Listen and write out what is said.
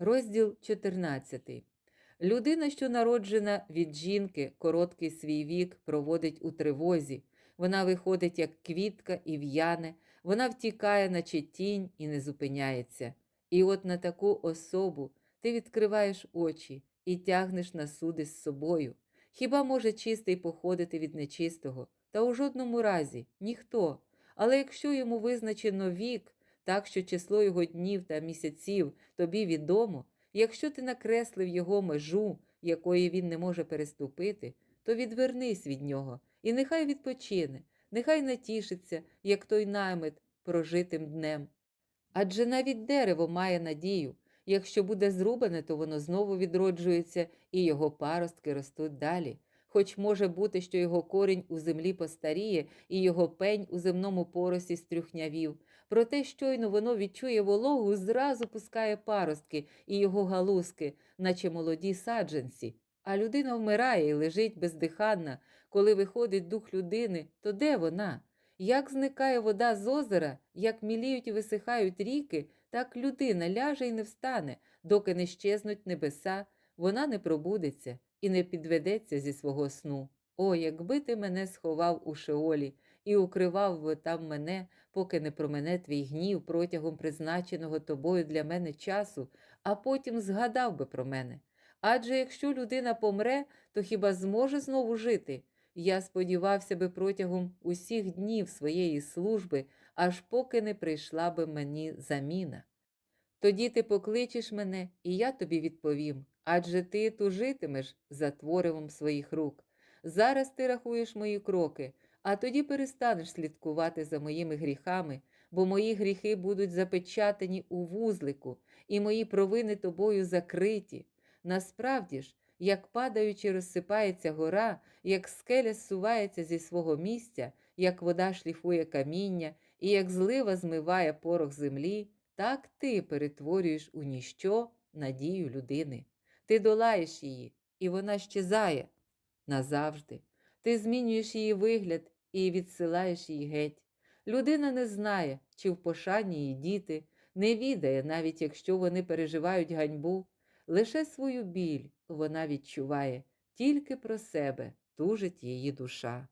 Розділ 14. Людина, що народжена від жінки, короткий свій вік проводить у тривозі. Вона виходить як квітка і в'яне, вона втікає, наче тінь, і не зупиняється. І от на таку особу ти відкриваєш очі і тягнеш на суди з собою. Хіба може чистий походити від нечистого? Та у жодному разі ніхто. Але якщо йому визначено вік, так що число його днів та місяців тобі відомо, якщо ти накреслив його межу, якої він не може переступити, то відвернись від нього, і нехай відпочине, нехай натішиться, як той наймит прожитим днем. Адже навіть дерево має надію. Якщо буде зрубане, то воно знову відроджується, і його паростки ростуть далі. Хоч може бути, що його корінь у землі постаріє, і його пень у земному поросі стрюхнявів. Проте щойно воно відчує вологу, зразу пускає паростки і його галузки, наче молоді саджанці. А людина вмирає і лежить бездиханна. Коли виходить дух людини, то де вона? Як зникає вода з озера, як міліють і висихають ріки, так людина ляже і не встане, доки не щезнуть небеса, вона не пробудеться і не підведеться зі свого сну. О, якби ти мене сховав у шеолі і укривав би там мене, поки не промене твій гнів протягом призначеного тобою для мене часу, а потім згадав би про мене. Адже якщо людина помре, то хіба зможе знову жити? Я сподівався би протягом усіх днів своєї служби, аж поки не прийшла би мені заміна. Тоді ти покличеш мене, і я тобі відповім, адже ти тужитимеш за творивом своїх рук. Зараз ти рахуєш мої кроки, а тоді перестанеш слідкувати за моїми гріхами, бо мої гріхи будуть запечатані у вузлику, і мої провини тобою закриті. Насправді ж, як падаючи, розсипається гора, як скеля зсувається зі свого місця, як вода шліфує каміння, і як злива змиває порох землі, так ти перетворюєш у ніщо надію людини. Ти долаєш її, і вона щезає назавжди. Ти змінюєш її вигляд і відсилаєш її геть. Людина не знає, чи в пошані її діти, не відає, навіть якщо вони переживають ганьбу. Лише свою біль вона відчуває, тільки про себе тужить її душа.